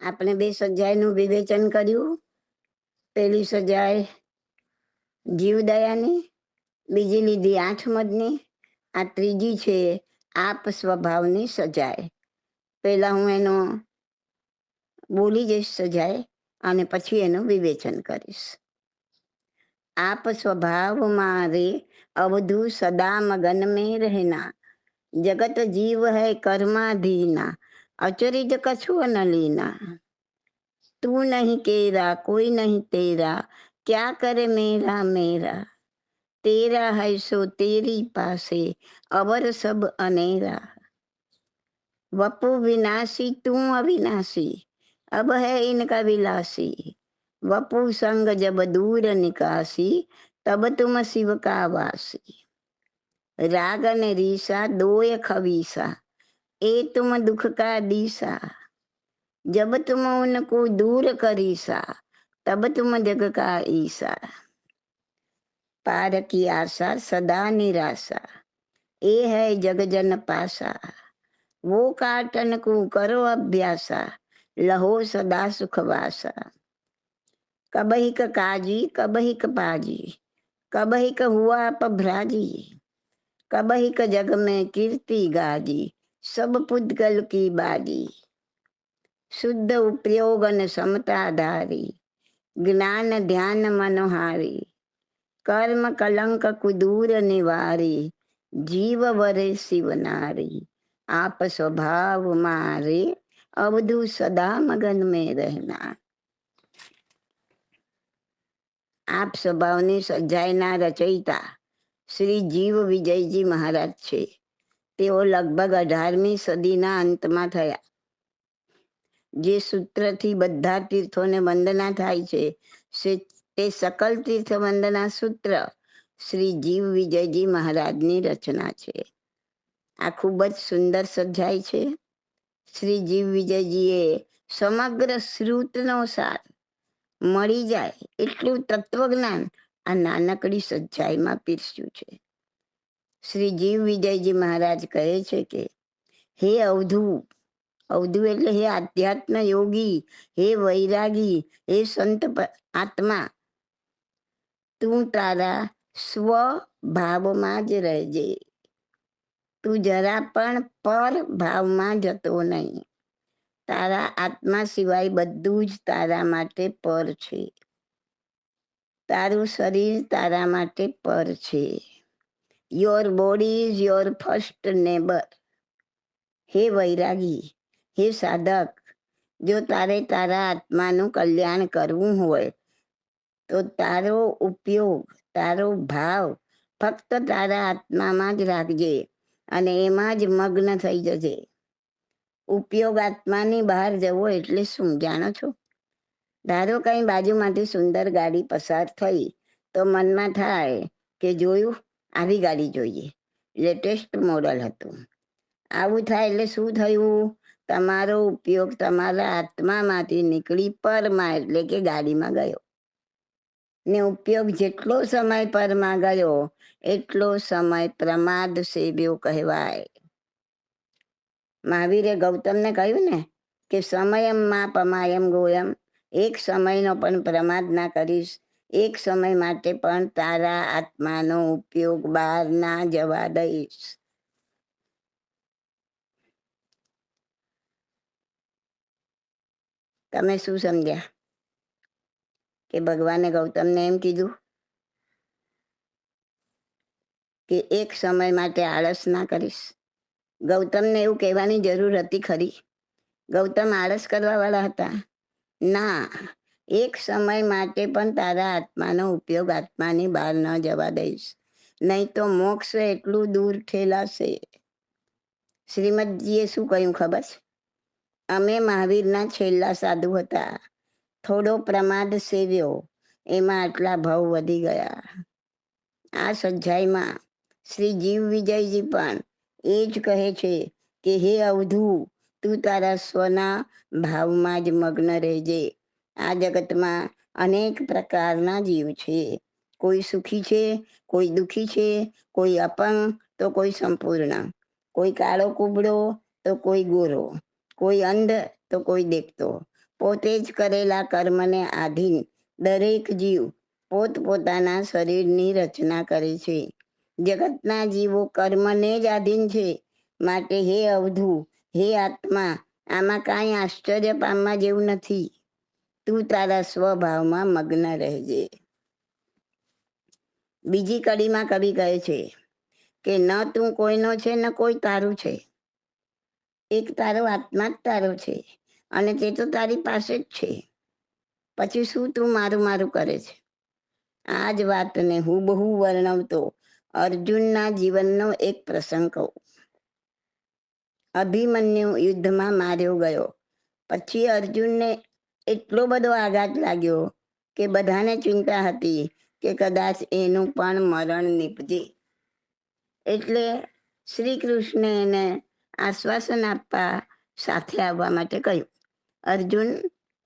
આપણે બે સજાયનું વિવેચન કર્યું. પહેલી સજાએ જીવદયાની, બીજી લીધી આઠ મદની આ ત્રીજી છે આપ સ્વભાવની સજાએ પહેલા હું એનો બોલી જઈશ સજાય અને પછી એનું વિવેચન કરીશ. આપ સ્વભાવ મારે અવધુ સદા મગન મે રહેના. જગત જીવ હૈ કર્માધીના. અચરી જ કછું ન લીના. તું નહીં કેરા કોઈ નહીં તેરા, ક્યાં કરે મેરા મેરા? તેરા હૈસો તેરી પાસે, અવર સબ અનેરા. વપુ વિનાશી, તું અવિનાશી, અબ હે ઇનકા વિલાસી. વપુ સંગ જબ દૂર નિકાસી, તબ તુમ શિવ કા વાસી. રાગ ને રીસા, દોય ખવીસા. ए तुम दुख का दीसा जब तुम उनको दूर करीसा तब तुम जग का ईसा पार की आशा सदा निराशा ए है जग जन पासा वो काटन को करो अभ्यासा लहो सदा सुखवासा कबहिक काजी कबहिक पाजी कबहिक हुआ पभ्राजी कबहिक जग में कीर्ति गाजी સબ પૂતગલ કી બારી શુદ્ધ ઉપયોગ અને સમતાધારી જ્ઞાન ધ્યાન મનોહારી કર્મ કલંક કુદૂર નિવારી જીવ વરે શિવનારી આપ સ્વભાવ મારે અવધુ સદા મગન મેં રહેના આપ સ્વભાવની સજાયના રચયિતા શ્રી જીવ વિજયજી મહારાજ છે તેઓ લગભગ અઢારમી સદીના અંતમાં થયા. જે સૂત્રથી બધા તીર્થોને વંદના થાય છે તે સકલ તીર્થ વંદના સૂત્ર શ્રી જીવ વિજયજી મહારાજની રચના છે. આ ખૂબ જ સુંદર સજાય છે. શ્રી જીવ વિજયજીએ સમગ્ર શ્રુતનો સાર મળી જાય એટલું તત્વજ્ઞાન આ નાનકડી સજ્જાઈમાં પીરસ્યું છે. શ્રી જીવ વિજયજી મહારાજ કહે છે કે, હે અવધુ અવધુ એટલે હે આધ્યાત્મ યોગી, હે વૈરાગી, હે સંત આત્મા. તું તારા સ્વ ભાવમાં જ રહેજે. તું જરા પણ પર ભાવમાં જતો નહીં. તારા આત્મા સિવાય બધું જ તારા માટે પર છે. તારું શરીર તારા માટે પર છે. Your body is your first neighbour હે વૈરાગી, હે સાધક, જો તારે તારા આત્માનું કલ્યાણ કરવું હોય, તો તારો ઉપયોગ, તારો ભાવ ફક્ત તારા આત્મામાં જ રાખજે અને એમાં જ મગ્ન થઈ જજે. ઉપયોગ આત્માની બહાર જવો એટલે શું, જાણો છો? ધારો કઈ બાજુમાંથી સુંદર ગાડી પસાર થઈ, તો મનમાં થાય કે જોયું આવી ગાડી જોઈએ. લેટેસ્ટ મોડલ હતું. આવું થાય એટલે શું થયું? તમારો ઉપયોગ તમારા આત્મામાંથી નીકળી પરમાં એટલે કે ગાડીમાં ગયો. ને ઉપયોગ જેટલો સમય પરમાં ગયો, એટલો સમય પ્રમાદ સેવ્યો કહેવાય. મહાવીરે ગૌતમને કહ્યું ને કે, સમયમમાં પમાયમ ગોયમ. એક સમયનો પણ પ્રમાદ ના કરીશ એક સમય માટે પણ તારા આત્માનો ઉપયોગ બહાર ના જવા દઈશ. તમે શું સમજ્યા? કે ભગવાને ગૌતમને એમ કીધું કે એક સમય માટે આળસ ના કરીશ. ગૌતમને એવું કહેવાની જરૂર હતી ખરી. ગૌતમ આળસ કરવા વાળા હતા. ના એક સમય માટે પણ તારા આત્માનો ઉપયોગ આત્માની બહાર ન જવા દઈશ. નહીં તો મોક્ષ એટલું દૂર ઠેલાશે. શ્રીમદજીએ શું કહ્યું ખબર? છે અમે મહાવીરના છેલ્લા સાધુ હતા. થોડો પ્રમાદ સેવ્યો. એમાં આટલા ભાવ વધી ગયા. આ સજ્જાઈમાં શ્રી જીવ વિજયજી પણ એ જ કહે છે કે, હે અવધુ, તું તારા સ્વના ભાવમાં જ મગ્ન રહેજે. આ જગતમાં અનેક પ્રકારના જીવ છે. કોઈ સુખી છે, કોઈ દુખી છે, કોઈ અપંગ, તો કોઈ સંપૂર્ણ. કોઈ કાળો કુબડો, તો કોઈ ગોરો. કોઈ અંધ, તો કોઈ દેખતો. પોતે જ કરેલા કર્મને આધીન દરેક જીવ પોતપોતાના શરીરની રચના કરે છે. જગતના જીવો કર્મને જ આધીન છે. માટે હે અવધુ, હે આત્મા, આમાં કાંઈ આશ્ચર્ય પામવા જેવું નથી. તું તારા સ્વભાવમાં મગ્ન રહેજે. બીજી કડીમાં કવિ કહે છે કે, ન તું કોઈનો છે, ન કોઈ તારું છે. એક તારો આત્મા જ તારો છે અને તે તો તારી પાસે જ છે. પછી શું તું મારું મારું કરે છે? આ જ વાતને હું બહુ વર્ણવતો અર્જુનના જીવનનો એક પ્રસંગ કહું. અભિમન્યુ યુદ્ધમાં માર્યો ગયો. પછી અર્જુનને એટલો બધો આઘાત લાગ્યો કે બધાને ચિંતા હતી કે કદાચ એનું પણ મરણ નીપજે. એટલે શ્રી કૃષ્ણે એને આશ્વાસન આપવા સાથે આવવા માટે કહ્યું. અર્જુન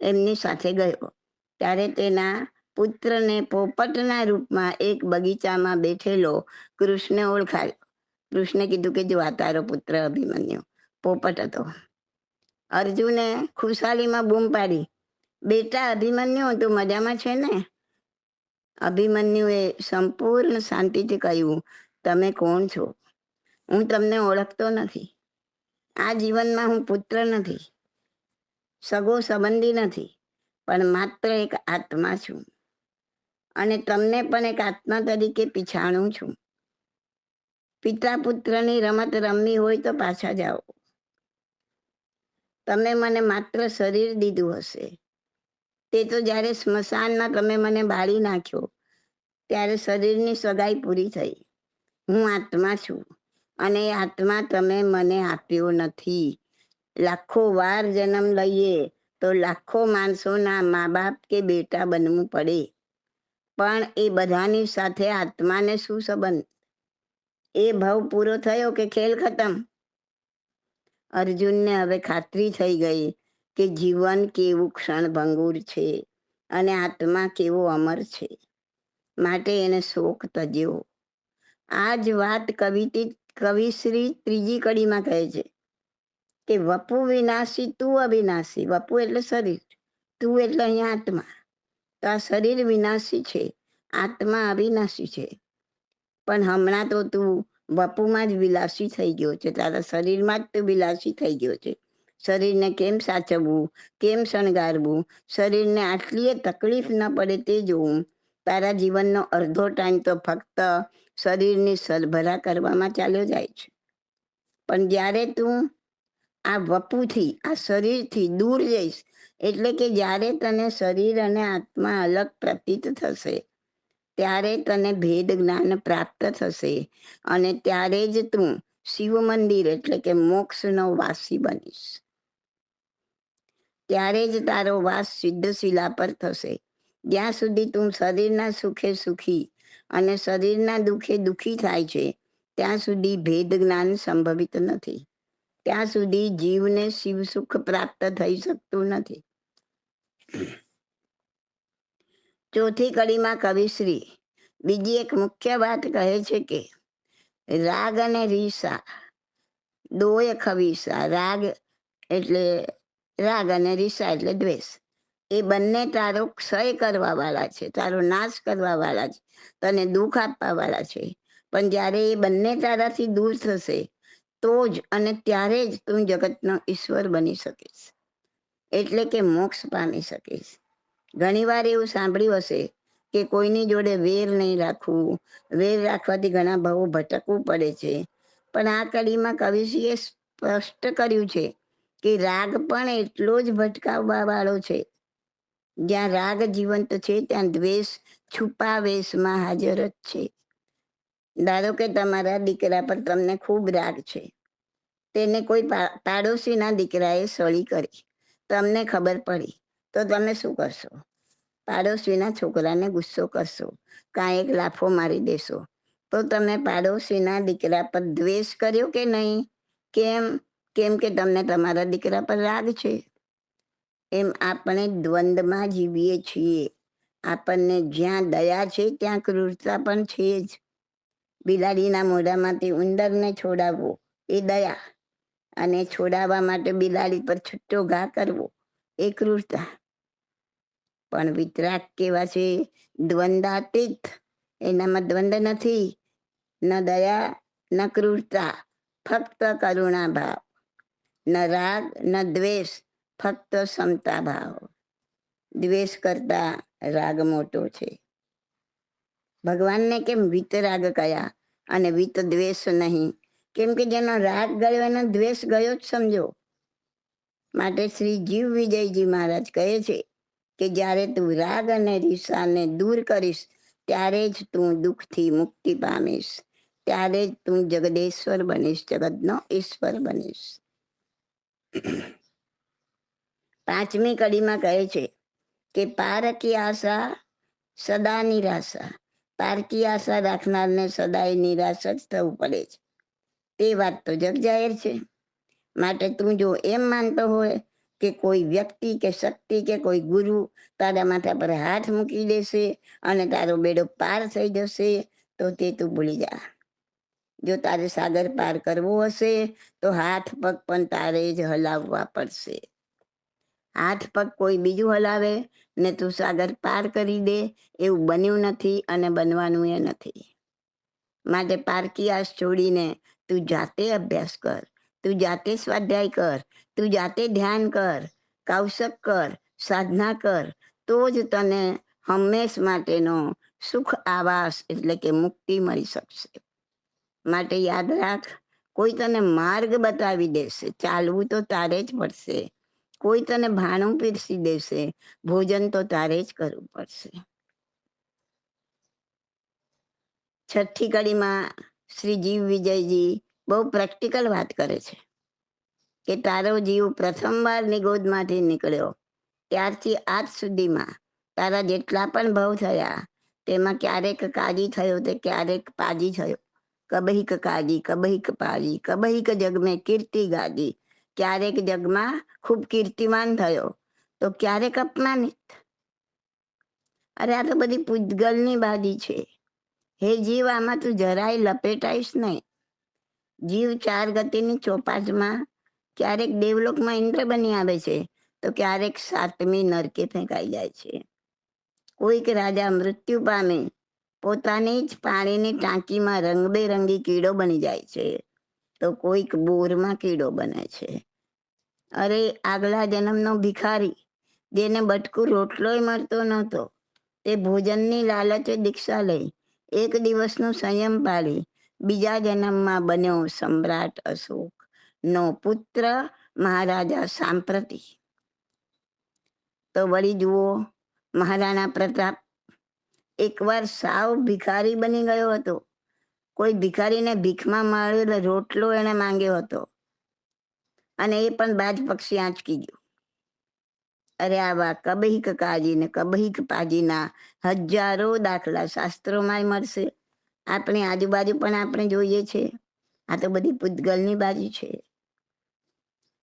એમની સાથે ગયો. ત્યારે તેના પુત્રને પોપટના રૂપમાં એક બગીચામાં બેઠેલો કૃષ્ણ ઓળખાયો. કૃષ્ણે કીધું કે જો આ તારો પુત્ર અભિમન્યુ, પોપટ હતો. અર્જુને ખુશાલીમાં બૂમ પાડી. બેટા અભિમન્યુ, તું મજામાં છે ને? અભિમન્યુએ સંપૂર્ણ શાંતિથી કહ્યું, તમે કોણ છો? હું તમને ઓળખતો નથી. આ જીવનમાં હું પુત્ર નથી. સગો સંબંધી નથી, પણ માત્ર એક આત્મા છું. અને તમને પણ એક આત્મા તરીકે પીછાણું છું. પિતા પુત્રની રમત રમવી હોય તો પાછા જાઓ. તમે મને માત્ર શરીર દીધું હશે. તે તો જ્યારે સ્મશાનમાં તમે મને બાળી નાખ્યો ત્યારે શરીરની સગાઈ પૂરી થઈ. હું આત્મા છું અને એ આત્મા તમે મને આપ્યો નથી. લાખો વાર જન્મ લઈએ તો લાખો માણસોના મા બાપ કે બેટા બનવું પડે. પણ એ બધાની સાથે આત્માને શું સંબંધ? એ ભાવ પૂરો થયો કે ખેલ ખતમ? અર્જુનને હવે ખાતરી થઈ ગઈ કે જીવન કેવું ક્ષણભંગુર છે અને આત્મા કેવો અમર છે. માટે એને શોક તજ્યો. આ જ વાત કવિતી, કવિશ્રી ત્રીજી કડીમાં કહે છે કે, વપુ વિનાશી તું અવિનાશી, વપુ એટલે શરીર, તું એટલે અહીંયા આત્મા. તો આ શરીર વિનાશી છે, આત્મા અવિનાશી છે. પણ હમણાં તો તું વપુમાં જ વિલાસી થઈ ગયો છે, તારા શરીરમાં જ તું વિલાસી થઈ ગયો છે. શરીરને કેમ સાચવવું? કેમ શણગારવું? શરીરને આટલી તકલીફ ન પડે તે જોવું. તારા જીવનનો અડધો ટાઈમ તો ફક્ત શરીરની સરભરા કરવામાં ચાલ્યો જાય છે. પણ જ્યારે તું આ વપુથી, આ શરીરથી દૂર જઈશ, એટલે કે જ્યારે તને શરીર અને આત્મા અલગ પ્રતીત થશે, ત્યારે તને ભેદ જ્ઞાન પ્રાપ્ત થશે અને ત્યારે જ તું શિવ મંદિર એટલે કે મોક્ષનો વાસી બનીશ. ત્યારે જ તારો વાસ સિદ્ધ શિલા પર થશે. જ્યાં સુધી તું શરીરના સુખે સુખી અને શરીરના દુઃખે દુઃખી થાય છે, ત્યાં સુધી ભેદ જ્ઞાન સંભવિત નથી. ત્યાં સુધી જીવને શિવ સુખ પ્રાપ્ત થઈ શકતું નથી. ચોથી કડીમાં કવિશ્રી બીજી એક મુખ્ય વાત કહે છે કે, રાગ અને રીસા, દોય ખવીસા, રાગ એટલે રાગ અને રીસા એટલે દ્વેષ. એ બંને તારો ક્ષય કરવા વાળા છે, તારો નાશ કરવા વાળા છે, તને દુઃખ આપવા વાળા છે. પણ જ્યારે એ બંને તારાથી દૂર થશે, તો જ અને ત્યારે જ તું જગતનો ઈશ્વર બની શકીશ. એટલે કે મોક્ષ પામી શકીશ. ઘણીવાર એવું સાંભળ્યું હશે કે કોઈની જોડે વેર નહીં રાખવું. વેર રાખવાથી ઘણા ભાવો ભટકવું પડે છે. પણ આ કડીમાં કવિશ્રીએ સ્પષ્ટ કર્યું છે કે રાગ પણ એટલો જ ભટકાવવા વાળો છે. જ્યાં રાગ જીવંત છે, ત્યાં દ્વેષ છુપા વેશમાં હાજર જ છે. ધારો કે તમારા દીકરા પર તમને ખૂબ રાગ છે. તેને કોઈ પાડોશીના દીકરાએ સળી કરી. તમને ખબર પડી, તો તમે શું કરશો? પાડોશીના છોકરાને ગુસ્સો કરશો, કાંઈ એક લાફો મારી દેશો. તો તમે પાડોશીના દીકરા પર દ્વેષ કર્યો કે નહીં? કેમ? કેમ કે તમને તમારા દીકરા પર રાગ છે? એમ આપણે દ્વંદમાં જીવીએ છીએ. આપણને જ્યાં દયા છે, ત્યાં ક્રૂરતા પણ છે જ. બિલાડીના મોઢામાંથી ઉંદરને છોડાવવો એ દયા અને છોડાવવા માટે બિલાડી પર છૂટો ઘા કરવો એ ક્રૂરતા. પણ વિતરાગ કેવા છે? દ્વંદાતીત. એનામાં દ્વંદ નથી, ન દયા, ન ક્રૂરતા. ફક્ત કરુણા ભાવ ન રાગ, ન દ્વેષ, ફક્ત સમતા ભાવ. દ્વેષ કરતા રાગ મોટો છે. ભગવાનને કેમ વિતરાગ કયા અને વિત દ્વેષ નહીં? કેમ કે જેનો રાગ ગયો એનો દ્વેષ ગયો જ સમજો. માટે શ્રી જીવ વિજયજી મહારાજ કહે છે કે જ્યારે તું રાગ અને રીસાને દૂર કરીશ, ત્યારે જ તું દુઃખથી મુક્તિ પામીશ. ત્યારે જ તું જગદેશ્વર બનીશ, જગતનો ઈશ્વર બનીશ. પાંચમી કડીમાં કહે છે કે પારકી આશા સદા નિરાશા. પારકી આશા રાખનારને સદાય નિરાશ જ થવું પડે છે. તે વાત તો જગ જાહેર છે. માટે તું જો એમ માનતો હોય કે કોઈ વ્યક્તિ કે શક્તિ કે કોઈ ગુરુ તારા માથા પર હાથ મૂકી દેશે અને તારો બેડો પાર થઈ જશે, તો તે તું ભૂલી જા. જો તારે સાગર પાર કરવો હશે, તો હાથ પગ પણ તારે જ હલાવવા પડશે. હાથ પગ કોઈ બીજું હલાવે ને તું સાગર પાર કરી દે, એવું બન્યું નથી અને બનવાનું એ નથી. માટે પારકી આશ છોડીને તું જાતે અભ્યાસ કર, તું જાતે સ્વાધ્યાય કર, તું જાતે ધ્યાન કર, કૌશક કર, સાધના કર, તો જ તને હંમેશ માટેનો સુખ આવાસ એટલે કે મુક્તિ મળી શકશે. માટે યાદ રાખ, કોઈ તને માર્ગ બતાવી દેશે. ચાલવું તો તારે જ પડશે. કોઈ તને ભાણું પીરસી દેશે. ભોજન તો તારે જ કરવું પડશે. છઠ્ઠી કડીમાં શ્રી જીવ વિજયજી બહુ પ્રેક્ટિકલ વાત કરે છે કે તારો જીવ પ્રથમવાર નિગોદમાંથી નીકળ્યો. ત્યારથી આજ સુધીમાં તારા જેટલા પણ ભવ થયા, તેમાં ક્યારેક કાજી થયો તે ક્યારેક પાજી થયો. કબહિક કાજી કબહિક પાજી કબહિક જગ મેં કીર્તિ ગાજી ક્યારેક જગમાં ખૂબ કીર્તિમાન થયો, તો ક્યારેક અપમાનિત. અરે આ તો બધી પૂજગલની બાજી છે. હે જીવ, આમાં તું જરાય લપેટાઈશ નહીં. જીવ ચાર ગતિની ચોપાટમાં ક્યારેક દેવલોકમાં ઇન્દ્ર બની આવે છે, તો ક્યારેક સાતમી નરકે ફેંકાઈ જાય છે. કોઈક રાજા મૃત્યુ પામે પોતાની જ પાણીની ટાંકીમાં રંગબેરંગી કીડો બની જાય છે. તો કોઈક બોરમાં કીડો બને છે. અરે, આગલા જન્મનો ભિખારી, જેને બટકું રોટલોય મળતો નહોતો, તે ભોજનની લાલચે દીક્ષા લઈ એક દિવસનું સંયમ પાડી બીજા જન્મમાં બન્યો સમ્રાટ અશોક, નો પુત્ર મહારાજા સાંપ્રતિ. તો વળી જુઓ, મહારાણા પ્રતાપ એકવાર સાવ ભિખારી બની ગયો હતો. કોઈ ભિખારીને ભીખમાં મળેલો રોટલો એને માંગ્યો હતો. અને એ પણ બાજ પક્ષી આંચકી ગયું. અરે આવા કબહીક કાજી કબહિક પાજીના હજારો દાખલા શાસ્ત્રોમાં મળશે. આપણી આજુબાજુ પણ આપણે જોઈએ છે. આ તો બધી પૂતગલની બાજુ છે.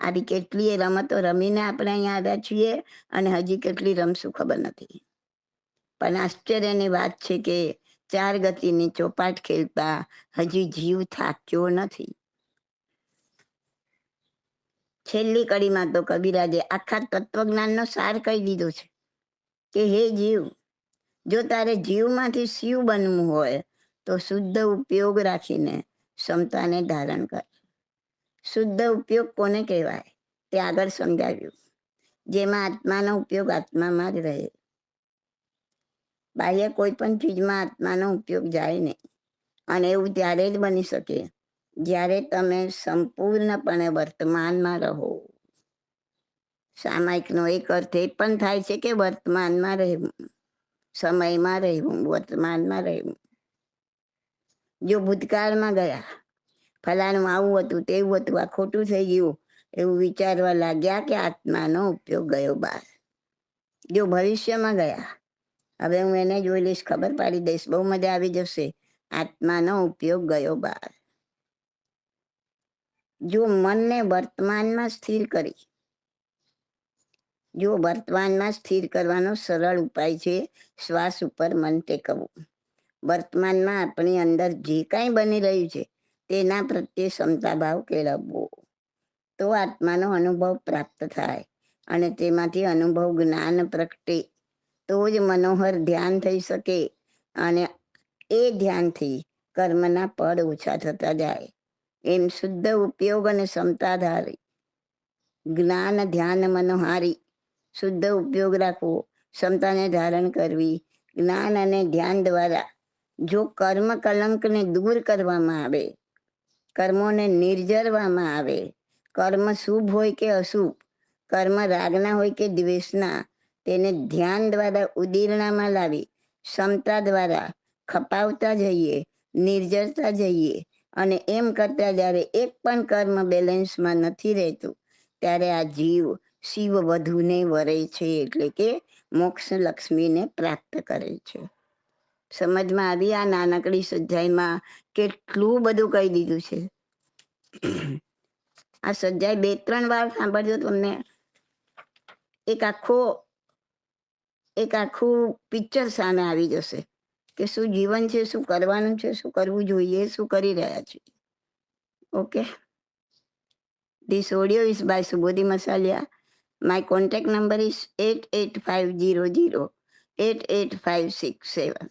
આવી કેટલીય રમતો રમીને આપણે અહીંયા આવ્યા છીએ અને હજી કેટલી રમશું ખબર નથી. પણ આશ્ચર્યની વાત છે કે ચાર ગતિની ચોપાટ ખેલતા હજી જીવ થાક્યો નથી. છેલ્લી કડીમાં તો કબીરાજે આખા તત્વજ્ઞાનનો સાર કહી દીધો છે કે, હે જીવ, જો તારે જીવમાંથી શિવ બનવું હોય, તો શુદ્ધ ઉપયોગ રાખીને ક્ષમતાને ધારણ કર. શુદ્ધ ઉપયોગ કોને કહેવાય? તે આગળ સમજાવ્યું. જેમાં આત્માનો ઉપયોગ આત્મામાં જ રહે. બાહ્ય કોઈ પણ ચીજમાં આત્માનો ઉપયોગ જાય નહીં. અને એવું ત્યારે જ બની શકે, જ્યારે તમે સંપૂર્ણપણે વર્તમાનમાં રહો. સામાયિકનો એક અર્થ એ પણ થાય છે કે વર્તમાનમાં રહેવું, સમયમાં રહેવું, વર્તમાનમાં રહેવું. જો ભૂતકાળમાં ગયા, ફલાણું આવું હતું, તેવું હતું, આ ખોટું થઈ ગયું, એવું વિચારવા લાગ્યા કે આત્માનો ઉપયોગ ગયો બહાર જો ભવિષ્યમાં ગયા હવે હું એને જોઈ લઈશ, ખબર પાડી દઈશ. બહુ મજા આવી જશે. આત્માનો ઉપયોગ ગયો બહાર જો મનને વર્તમાનમાં સ્થિર કરી, જો વર્તમાનમાં સ્થિર કરવાનો સરળ ઉપાય છે, શ્વાસ ઉપર મન ટેકવવું. વર્તમાનમાં આપણી અંદર જે કાંઈ બની રહ્યું છે, તેના પ્રત્યે ક્ષમતા ભાવ કેળવવો. તો આત્માનો અનુભવ પ્રાપ્ત થાય અને તેમાંથી અનુભવ જ્ઞાન પ્રગટે. તો જ મનોહર ધ્યાન થઈ શકે અને એ ધ્યાનથી કર્મના પડ ઓછા થતા જાય. એમ શુદ્ધ ઉપયોગ અને ક્ષમતાધારી, જ્ઞાન, ધ્યાન, મનોહારી, શુદ્ધ ઉપયોગ રાખવો, ક્ષમતાને ધારણ કરવી, જ્ઞાન અને ધ્યાન દ્વારા જો કર્મ કલંકને દૂર કરવામાં આવે, કર્મોને નિર્જરવામાં આવે, કર્મ શુભ હોય કે અશુભ, કર્મ રાગના હોય કે દ્વેષના તેને ધ્યાન દ્વારા ઉદીરણામાં લાવી, ક્ષમતા દ્વારા ખપાવતા જઈએ, નિર્જરતા જઈએ અને એમ કરતા જ્યારે એક પણ કર્મ બેલેન્સમાં નથી રહેતું, ત્યારે આ જીવ શિવ વધુને વરે છે એટલે કે મોક્ષ લક્ષ્મીને પ્રાપ્ત કરે છે. સમજમાં આવી આ નાનકડી સજ્જાઈમાં કેટલું બધું કહી દીધું છે. આ સજ્જાઈ બે ત્રણ વાર સાંભળજો તમને. એક આખો એક આખું પિક્ચર સામે આવી જશે કે શું જીવન છે, શું કરવાનું છે, શું કરવું જોઈએ, શું કરી રહ્યા છે. Okay this audio is by Subodhi Masaliya my contact number is eight eight five zero zero eight eight five six seven